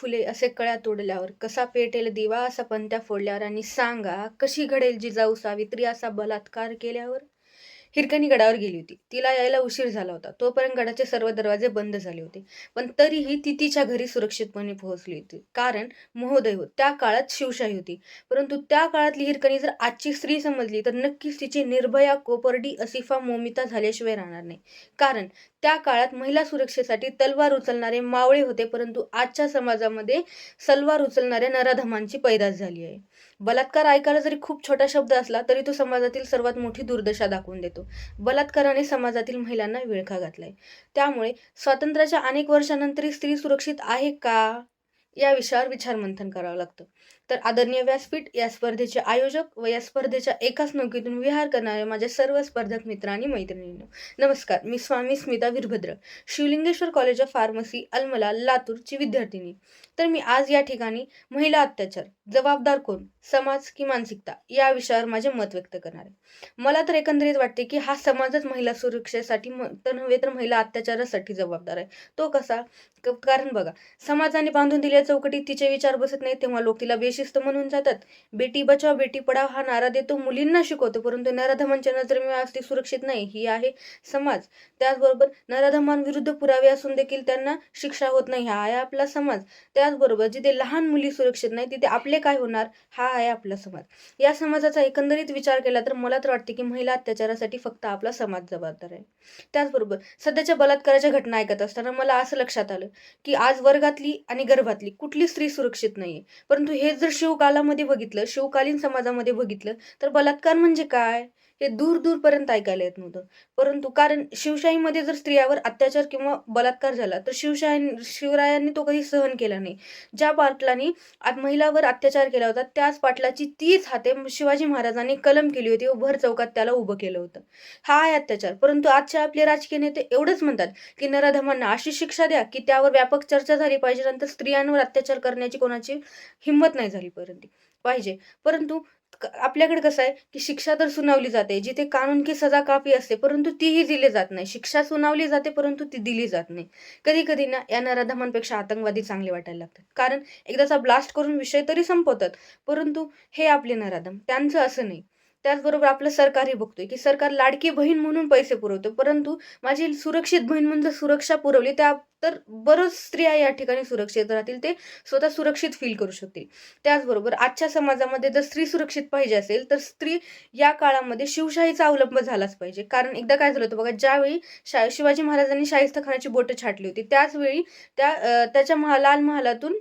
फुले असे कळ्या तोडल्यावर कसा पेटेल दिवा असा पंत्या फोडल्यावर आणि सांगा कशी घडेल जिजाऊ सावित्री असा बलात्कार केल्यावर? हिरकणी गडावर गेली होती. तिला यायला उशीर झाला होता. तोपर्यंत गडाचे सर्व दरवाजे बंद झाले होते. पण तरीही ती तिच्या घरी सुरक्षितपणे पोहोचली होती. कारण महोदय हो त्या काळात शिवशाही होती. परंतु त्या काळातली हिरकणी जर आजची स्त्री समजली तर नक्कीच तिची निर्भया कोपर्डी असिफा मोमिता झाल्याशिवाय राहणार नाही. कारण त्या काळात महिला सुरक्षेसाठी तलवार उचलणारे मावळे होते परंतु आजच्या समाजामध्ये सलवार उचलणाऱ्या नराधमांची पैदास झाली आहे. बलात्कार ऐकायला जरी खूप छोटा शब्द असला तरी तो समाजातील सर्वात मोठी दुर्दशा दाखवून देतो. बलात्काराने समाजातील महिलांना विळखा घातलाय. त्यामुळे स्वातंत्र्याच्या अनेक वर्षानंतरही स्त्री सुरक्षित आहे का? या विषयावर विचारमंथन करावं लागतं. तर आदरणीय व्यासपीठ या स्पर्धेचे आयोजक व या स्पर्धेच्या एकाच नौकेतून विहार करणारे माझ्या सर्व स्पर्धक मित्र आणि मैत्रिणींनो नमस्कार. मी Swami Smita Veerabhadra Shivalingeshwar college of pharmacy Almala लातूरची विद्यार्थिनी. तर मी आज या ठिकाणी महिला अत्याचार जबाबदार कोण समाज की मानसिकता या विषयावर माझे मत व्यक्त करणार आहे. मला तर एकंदरीत वाटते की हा समाजच महिला सुरक्षेसाठी म- तर नव्हे तर महिला अत्याचारासाठी जबाबदार आहे. तो कसा? क- कारण बघा समाजाने बांधून दिले दिलेल्या चौकटीत तिचे विचार बसत नाही तेव्हा लोक तिला बेशिस्त म्हणून जातात. बेटी बचाव बेटी पढाव हा नारा देतो मुलींना शिकवतो परंतु नराधमांच्या नजरेमुळे आज ती सुरक्षित नाही ही आहे समाज. त्याचबरोबर नराधमांविरुद्ध पुरावे असून देखील त्यांना शिक्षा होत नाही हा आहे आपला समाज. त्याचबरोबर जिथे लहान मुली सुरक्षित नाही तिथे आपले काय होणार हा आहे आपला समाज. या समाजाचा एकंदरीत विचार केला तर मला तर वाटते की महिला अत्याचारासाठी फक्त आपला समाज जबाबदार आहे. त्याचबरोबर सध्याच्या बलात्काराच्या घटना ऐकत असताना मला असं लक्षात आलं की आज वर्गातली आणि गर्भातली कुठली स्त्री सुरक्षित नाहीये. परंतु हे जर शिवकालामध्ये बघितलं शिवकालीन समाजामध्ये बघितलं तर बलात्कार म्हणजे काय? हे दूर दूरपर्यंत ऐकायला येत नव्हतं. परंतु कारण शिवशाहीमध्ये जर स्त्रियावर अत्याचार किंवा बलात्कार झाला तर शिवशाही शिवरायांनी तो कधी सहन केला नाही. ज्या पाटलांनी आज महिलावर अत्याचार केला होता त्याच पाटलाची तीच हाते शिवाजी महाराजांनी कलम केली होती व भर चौकात त्याला उभं केलं होतं. हा आहे अत्याचार. परंतु आजचे आपले राजकीय नेते एवढंच म्हणतात की नराधमांना अशी शिक्षा द्या की त्यावर व्यापक चर्चा झाली पाहिजे नंतर स्त्रियांवर अत्याचार करण्याची कोणाची हिंमत नाही झाली पर्यंत. पाहिजे. परंतु आपल्याकडे कसं आहे की शिक्षा तर सुनावली जाते जिथे कानून की सजा काफी असते परंतु तीही दिली जात नाही. शिक्षा सुनावली जाते परंतु ती दिली जात नाही. कधी कधी ना या नराधमांपेक्षा आतंकवादी चांगले वाटायला लागतात. कारण एकदाचा ब्लास्ट करून विषय तरी संपवतात. परंतु हे आपले नराधम त्यांचं असं नाही. त्याचबरोबर आपलं सरकारही बघतोय की सरकार लाडकी बहीण म्हणून पैसे पुरवतो. परंतु माझी सुरक्षित बहीण म्हणून जर सुरक्षा पुरवली त्या तर बरंच स्त्रिया या ठिकाणी सुरक्षित राहतील. ते स्वतः सुरक्षित फील करू शकतील. त्याचबरोबर आजच्या समाजामध्ये जर स्त्री सुरक्षित पाहिजे असेल तर स्त्री या काळामध्ये शिवशाहीचा अवलंब झालाच पाहिजे. कारण एकदा काय झालं होतं बघा ज्यावेळी शा शिवाजी महाराजांनी शाहिस्त खानाची बोटं छाटली होती त्याचवेळी त्या त्याच्या महा लाल महालातून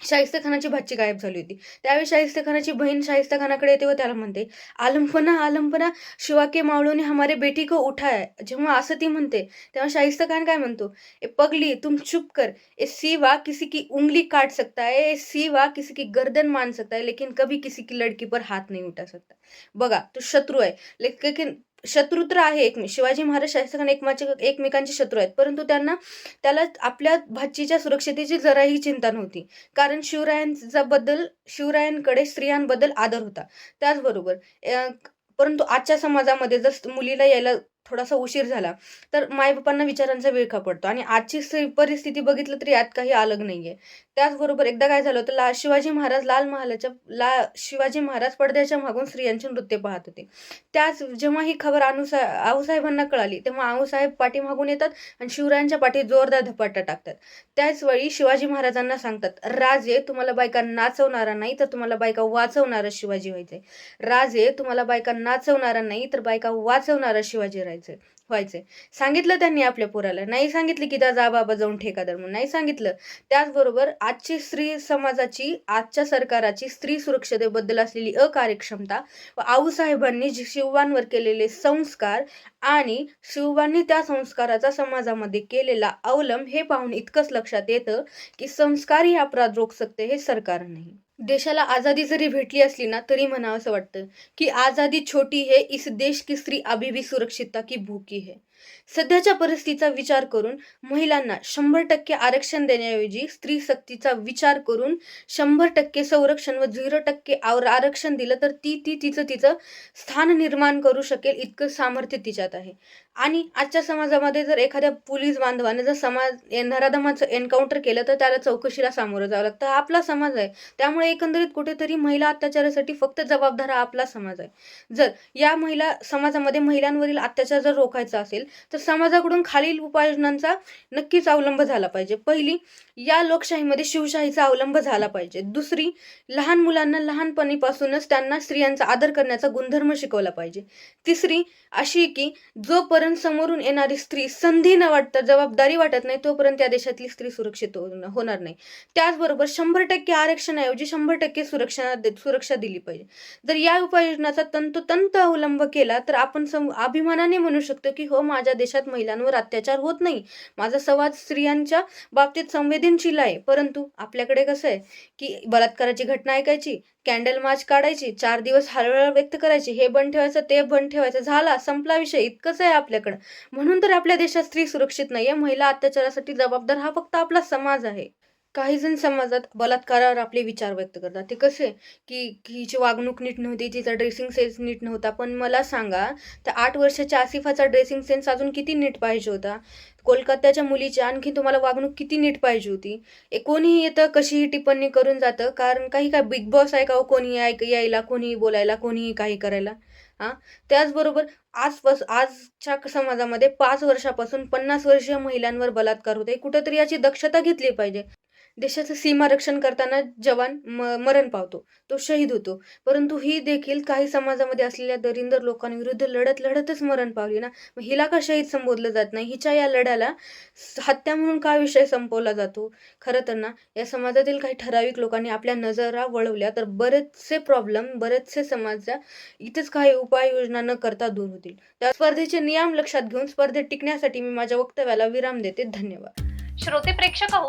शाहिस्ता खानाची भाची गायब झाली होती. त्यावेळी शाहिस्ता खानाची बहीण शाहिस्ता खानाकडे येते व त्याला म्हणते आलमपना आलमपना शिवा के मावळूने हमारे बेटी को उठाय. जेव्हा असं ती म्हणते तेव्हा शाहिस्ता खान काय म्हणतो ए पगली तुम चुप कर. ए सीवा किसी की उंगली काट सकता है. ए सीवा किसी की गर्दन मान सकता है लेकिन कभी किसी की लड़की पर हाथ नहीं उठा सकता. बघा तो शत्रू आहे. लेकिन शत्रू तर आहे एकमे शिवाजी महाराज शाहिस्ते एकमाचे एकमेकांचे शत्रू आहेत. परंतु त्यांना त्याला आपल्या भाचीच्या सुरक्षतेची जराही चिंता नव्हती. कारण शिवरायांचा बद्दल शिवरायांकडे स्त्रियांबद्दल आदर होता. त्याचबरोबर परंतु आजच्या समाजामध्ये जर मुलीला यायला थोडासा उशीर झाला तर मायबापांना विचारांचा विळखा पडतो. आणि आजची परिस्थिती बघितलं तरी यात काही अलग नाहीये. त्याचबरोबर एकदा काय झालं होतं ला शिवाजी महाराज लाल महालाच्या ला शिवाजी महाराज पडद्याच्या मागून स्त्रियांचे नृत्य पाहत होते. त्याच जेव्हा ही खबर अनुसा आऊसाहेबांना कळाली तेव्हा आऊसाहेब पाठीमागून येतात आणि शिवरायांच्या पाठी जोरदार धपाटा टाकतात. त्याचवेळी शिवाजी महाराजांना सांगतात राजे तुम्हाला बायका नाचवणारा नाही तर तुम्हाला बायका वाचवणारा शिवाजी व्हायचंय. राजे तुम्हाला बायका नाचवणारा नाही तर बायका वाचवणारा शिवाजी राहायचंय. व्हायचंय. सांगितलं त्यांनी आपल्या पोराला. नाही सांगितलं की जा बाबा जाऊन ठेकादार म्हणून. नाही सांगितलं. त्याचबरोबर आजची स्त्री समाजाची आजच्या सरकाराची स्त्री सुरक्षतेबद्दल असलेली अकार्यक्षमता व आऊसाहेबांनी जी शिवबांवर केलेले संस्कार आणि शिवबांनी त्या संस्काराचा समाजामध्ये केलेला अवलंब हे पाहून इतकंच लक्षात येतं की संस्कार ही अपराध रोख सकते हे सरकार नाही. देशाला आजादी जरी भेटली असली ना तरी म्हणावं असं वाटतं की आज़ादी छोटी है इस देश की स्त्री अभी भी सुरक्षितता की भूखी है सध्याच्या परिस्थितीचा विचार करून महिलांना शंभर टक्के आरक्षण देण्याऐवजी स्त्री सक्तीचा विचार करून शंभर टक्के संरक्षण व झिरो टक्के आरक्षण दिलं तर ती ती तिचं तिचं स्थान निर्माण करू शकेल इतकं सामर्थ्य तिच्यात आहे. आणि आजच्या समाजामध्ये जर एखाद्या पोलीस बांधवाने जर समाज नराधमाचं एन्काउंटर केलं तर त्याला चौकशीला सामोरं जावं लागतं. हा आपला समाज आहे. त्यामुळे एकंदरीत कुठेतरी महिला अत्याचारासाठी फक्त जबाबदार हा आपला समाज आहे. जर या महिला समाजामध्ये महिलांवरील अत्याचार जर रोखायचा असेल तर समाजाकडून खालील उपाययोजनांचा नक्कीच अवलंब झाला पाहिजे. पहिली या लोकशाहीमध्ये शिवशाहीचा अवलंब झाला पाहिजे. दुसरी लहान मुलांना लहानपणीपासूनच त्यांना स्त्रियांचा आदर करण्याचा गुणधर्म शिकवला पाहिजे. तिसरी अशी की जोपर्यंत समोरून येणारी स्त्री संधी न वाटता जबाबदारी वाटत नाही तोपर्यंत त्या देशातली स्त्री सुरक्षित हो- होणार नाही. त्याचबरोबर शंभर टक्के आरक्षणाऐवजी शंभर टक्के सुरक्षा सुरक्षा दिली पाहिजे. जर या उपाययोजनाचा तंतोतंत अवलंब केला तर आपण सम अभिमानाने म्हणू शकतो की हो माझ्या देशात महिलांवर अत्याचार होत नाही. माझा समाज स्त्रियांच्या बाबतीत संवेदनशील आहे. परंतु आपल्याकडे कसं आहे की बलात्काराची घटना ऐकायची कॅन्डल मार्च काढायची चार दिवस हळहळ व्यक्त करायची हे बंद ठेवायचं ते बंद ठेवायचं झाला संपला विषय इतकंच आहे आपल्याकडं. म्हणून तर आपल्या देशात स्त्री सुरक्षित नाही आहे महिला अत्याचारासाठी जबाबदार हा फक्त आपला समाज आहे. काही जण समाजात बलात्कारावर आपले विचार व्यक्त करतात. ते कसे की की हिची वागणूक नीट नव्हती तिचा ड्रेसिंग सेन्स नीट नव्हता. पण मला सांगा त्या आठ वर्षाच्या आसिफाचा ड्रेसिंग सेन्स अजून किती नीट पाहिजे होता? कोलकात्याच्या मुलीची आणखी तुम्हाला वागणूक किती नीट पाहिजे होती? ए कोणीही येतं कशीही टिप्पणी करून जातं. कारण काही काय बिग बॉस आहे का हो? कोणी ऐक यायला कोणीही बोलायला कोणीही काही करायला. हां? त्याचबरोबर आजपास आजच्या समाजामध्ये पाच वर्षापासून पन्नास वर्षीय महिलांवर बलात्कार होते कुठंतरी याची दक्षता घेतली पाहिजे. देशाचं सीमा रक्षण करताना जवान म मरण पावतो तो शहीद होतो. परंतु ही देखील काही समाजामध्ये असलेल्या दरिंदर लोकांविरुद्ध लढत लढतच मरण पावली ना? मग हिला का शहीद संबोधलं जात नाही? हिच्या या लढ्याला हत्या म्हणून का विषय संपवला जातो? खरं तर ना या समाजातील काही ठराविक लोकांनी आपल्या नजरा वळवल्या तर बरेचसे प्रॉब्लेम बरेचसे समाजा इथेच काही उपाययोजना न करता दूर होतील. त्या स्पर्धेचे नियम लक्षात घेऊन स्पर्धेत टिकण्यासाठी मी माझ्या वक्तव्याला विराम देते. धन्यवाद. श्रोते प्रेक्षक हो